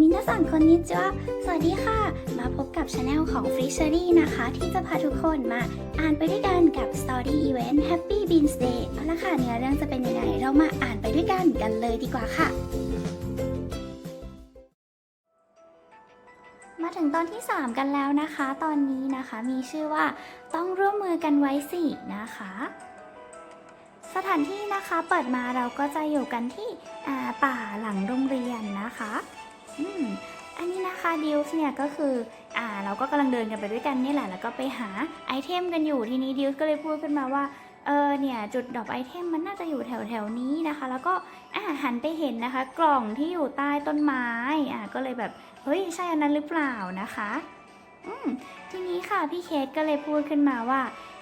มินาสังคนนิจวะสวัสดีค่ะ มาพบกับช anel ของ f r e e s h e r y นะคะ ที่จะพาทุกคนมาอ่านไปด้วยกันกับ Story Event Happy Beans Day เอาละค่ะเนื้อเรื่องจะเป็นยังไง เรามาอ่านไปด้วยกันกันเลยดีกว่าค่ะ มาถึงตอนที่ 3 กันแล้วนะคะ ตอนนี้นะคะมีชื่อว่าต้องร่วมมือกันไว้สินะคะสถานที่นะคะเปิดมาเราก็จะอยู่กันที่ป่าหลังโรงเรียน อันนี้นะคะดิวส์เนี่ยก็คืออ่าเราก็กำลังเดินกันไปด้วยกันนี่แหละ แล้วก็ไปหาไอเทมกันอยู่ทีนี้ดิวส์ก็เลยพูดขึ้นมาว่าเออเนี่ยจุดดรอปไอเทมมันน่าจะอยู่แถวแถวนี้นะคะ แล้วก็อ่าหันไปเห็นนะคะ กล่องที่อยู่ใต้ต้นไม้อ่าก็เลยแบบเฮ้ยใช่อันนั้นหรือเปล่านะคะอืมทีนี้ค่ะพี่เคสก็เลยพูดขึ้นมาว่า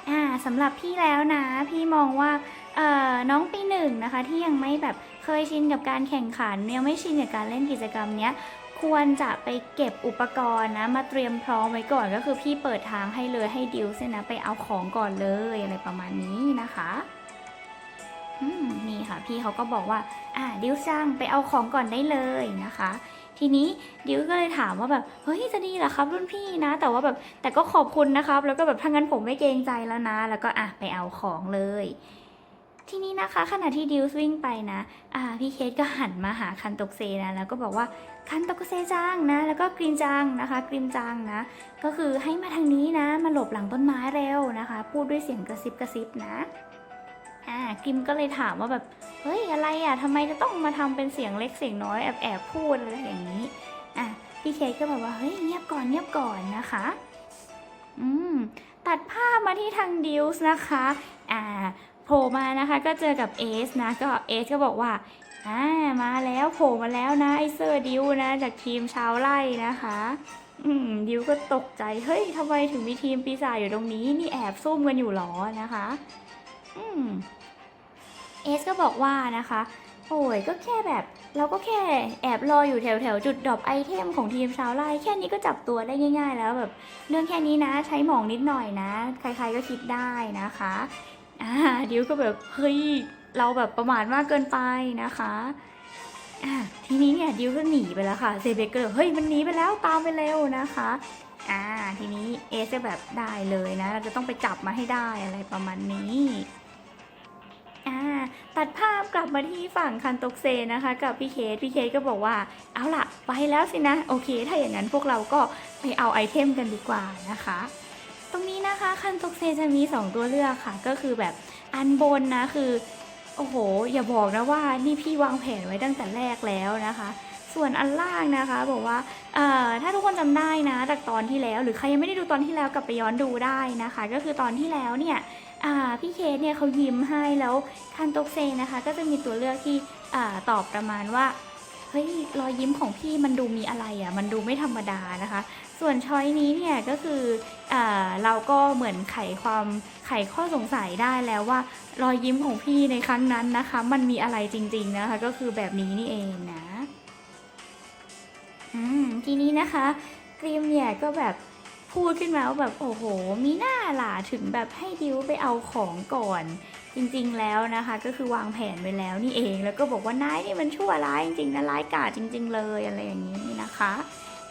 อ่าสำหรับพี่แล้วนะ พี่มองว่าเอ่อน้องปีหนึ่งนะคะที่ยังไม่แบบ เคยชินกับการแข่งขันยังไม่ชินกับการเล่นกิจกรรมเนี้ยควรจะไปเก็บอุปกรณ์นะมาเตรียมพร้อมไว้ก่อนก็คือพี่เปิดทางให้เลยให้ดิวส์เนี่ยนะไปเอาของก่อนเลยอะไรประมาณนี้นะคะนี่ค่ะพี่เขาก็บอกว่า อ่าดิวช่างไปเอาของก่อนได้เลยนะคะ ทีนี้ดิวก็เลยถามว่าแบบเฮ้ยจะดีเหรอครับ รุ่นพี่นะ แต่ว่าแบบแต่ก็ขอบคุณนะครับ แล้วก็แบบถ้างั้นผมไม่เกรงใจแล้วนะ แล้วก็อะไปเอาของเลย ทีนี้นะคะขณะที่ดิวส์วิ่งไปนะอ่าพี่เคสก็หันมาหาคันตกเซนะแล้วก็บอกว่าคันตกเซจังนะ แล้วก็กรีนจังนะคะกรีนจังนะ ก็คือให้มาทางนี้นะ มาหลบหลังต้นไม้เร็วนะคะ พูดด้วยเสียงกระซิบกระซิบนะอ่ากริมก็เลยถามว่าแบบเฮ้ยอะไรอะทำไมจะต้องมาทำเป็นเสียงเล็กเสียงน้อยแอบแอบพูดอะไรอย่างนี้อะพี่เคสก็แบบว่าเฮ้ยเงียบก่อนเงียบก่อนนะคะอืมตัดภาพมาที่ทางดิวส์นะคะอ่า โผล่มานะคะก็เจอกับเอสนะก็เอสก็บอกว่าอ่ามาแล้วโผล่มาแล้วนะไอเซอร์ดิวนะ จากทีมชาวไร่นะคะ อืมดิวก็ตกใจเฮ้ยทำไมถึงมีทีมปีศาจอยู่ตรงนี้นี่แอบซุ่มกันอยู่หรอนะคะ อืมเอสก็บอกว่านะคะโอ้ยก็แค่แบบเราก็แค่แอบรออยู่แถวแถวจุดดรอปไอเทมของทีมชาวไร่แค่นี้ก็จับตัวได้ง่าย ๆ แล้วแบบเรื่องแค่นี้นะใช้หมองนิดหน่อยนะ ใครๆก็คิดได้นะคะ อ่าดิวก็แบบเฮ้ยเราแบบประมาทมากเกินไปนะคะอ่าทีนี้เนี่ยดิวก็หนีไปแล้วค่ะเซเบกก็เลยเฮ้ยมันหนีไปแล้วตามไปเร็วนะคะอ่าทีนี้เอสก็แบบได้เลยนะ เราจะต้องไปจับมาให้ได้อะไรประมาณนี้อ่าตัดภาพกลับมาที่ฝั่งคันตกเซนะคะ กับพี่เคสพี่เคสก็บอกว่า เอาล่ะ ไปแล้วสินะ โอเค ถ้าอย่างนั้นพวกเราก็ไปเอาไอเทมกันดีกว่านะคะ ตรงนี้นะคะคันตกเซจะมี 2 ตัวเลือกค่ะ ก็คือแบบอันบนนะคือ โอ้โห อย่าบอกนะว่านี่พี่วางแผนไว้ตั้งแต่แรกแล้วนะคะ ส่วนอันล่างนะคะบอกว่าเอ่อถ้าทุกคนจำได้นะจากตอนที่แล้ว หรือใครยังไม่ได้ดูตอนที่แล้วกลับไปย้อนดูได้นะคะ ก็คือตอนที่แล้วเนี่ยพี่เคสเนี่ยเขายิ้มให้แล้วคันตกเซนะคะ ก็จะมีตัวเลือกที่อตอบประมาณว่า ฮ้ยรอยยิ้มของพี่มันดูมีอะไรอะ่ะมันดูไม่ธรรมดานะคะ ส่วนช้อยนี้เนี่ยก็คืออเราก็เหมือนไขความไขข้อสงสัยได้แล้วว่ารอยยิ้มของพี่ในครั้งนั้นนะคะ มันมีอะไรจริง ๆนะคะ ก็คือแบบนี้นี่เองนะอืมทีนี้นะคะกรีมเนี่ยก็แบบพูดขึ้นมาว่าแบบโอ้โห มีหน้าล่ะถึงแบบให้ดิวไปเอาของก่อน จริงๆแล้วนะคะ ก็คือวางแผนไว้แล้วนี่เองแล้วก็บอกว่านายนี่มันชั่วร้ายจริงๆนะร้ายกาจจริง ๆ เลยอะไรอย่างนี้นะคะ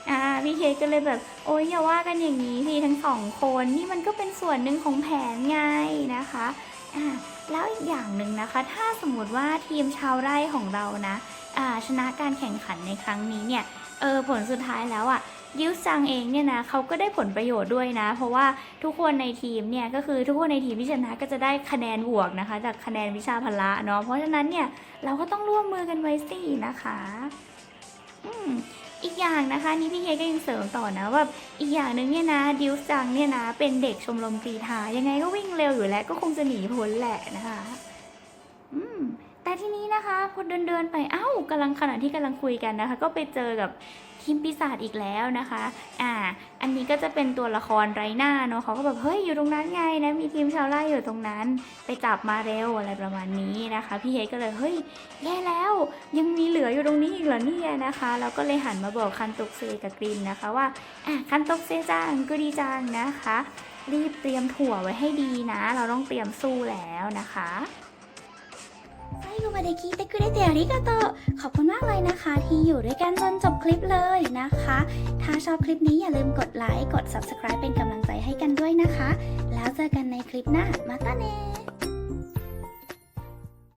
อ่าพี่เคก็เลยแบบโอ๊ยอย่าว่ากันอย่างนี้สิทั้งสองคนนี่มันก็เป็นส่วนหนึ่งของแผนไงนะคะอ่าแล้วอีกอย่างหนึ่งนะคะ ถ้าสมมติว่าทีมชาวไร่ของเรานะอ่าชนะการแข่งขันในครั้งนี้เนี่ยเออผลสุดท้ายแล้วอะ่ะ ยิวซังเองเนี่ยนะเขาก็ได้ผลประโยชน์ด้วยนะ เพราะว่าทุกคนในทีมเนี่ยก็คือทุกคนในทีมที่ชนะก็จะได้คะแนนบวกนะคะ จากคะแนนวิชาพละเนาะเพราะฉะนั้นเนี่ยเราก็ต้องร่วมมือกันไว้สินะคะอืมอีกอย่างนะคะนี่พี่เคก็ยังเสริมต่อนะว่าอีกอย่างหนึ่งเนี่ยนะดิวซังเนี่ยนะเป็นเด็กชมรมกรีฑายังไงก็วิ่งเร็วอยู่แล้วก็คงจะหนีพ้นแหละนะคะ อืม แต่ทีนี้นะคะพอเดินเดินๆไปเอ้ากำลังขณะที่กำลังคุยกันนะคะ ก็ไปเจอกับทีมปีศาจอีกแล้วนะคะ อ่า อันนี้ก็จะเป็นตัวละครไรหน้าเนาะเขาก็แบบเฮ้ยอยู่ตรงนั้นไงนะมีทีมชาวไร่อยู่ตรงนั้น ไปจับมาเร็วอะไรประมาณนี้นะคะ พี่เคก็เลยเฮ้ยแย่แล้ว ยังมีเหลืออยู่ตรงนี้อีกเหรอเนี่ยนะคะเราก็เลยหันมาบอกคันตกเซกับกรีนนะคะว่าอะคันตกเซจังก็ดีจังนะคะ รีบเตรียมถั่วไว้ให้ดีนะ เราต้องเตรียมสู้แล้วนะคะ ดูมาเดคิเตคุเดเตอริกาโตขอบคุณมากเลยนะคะ ที่อยู่ด้วยกันจนจบคลิปเลยนะคะ ถ้าชอบคลิปนี้อย่าลืมกดไลค์ กด subscribe เป็นกำลังใจให้กันด้วยนะคะ แล้วเจอกันในคลิปหน้า มาตาเน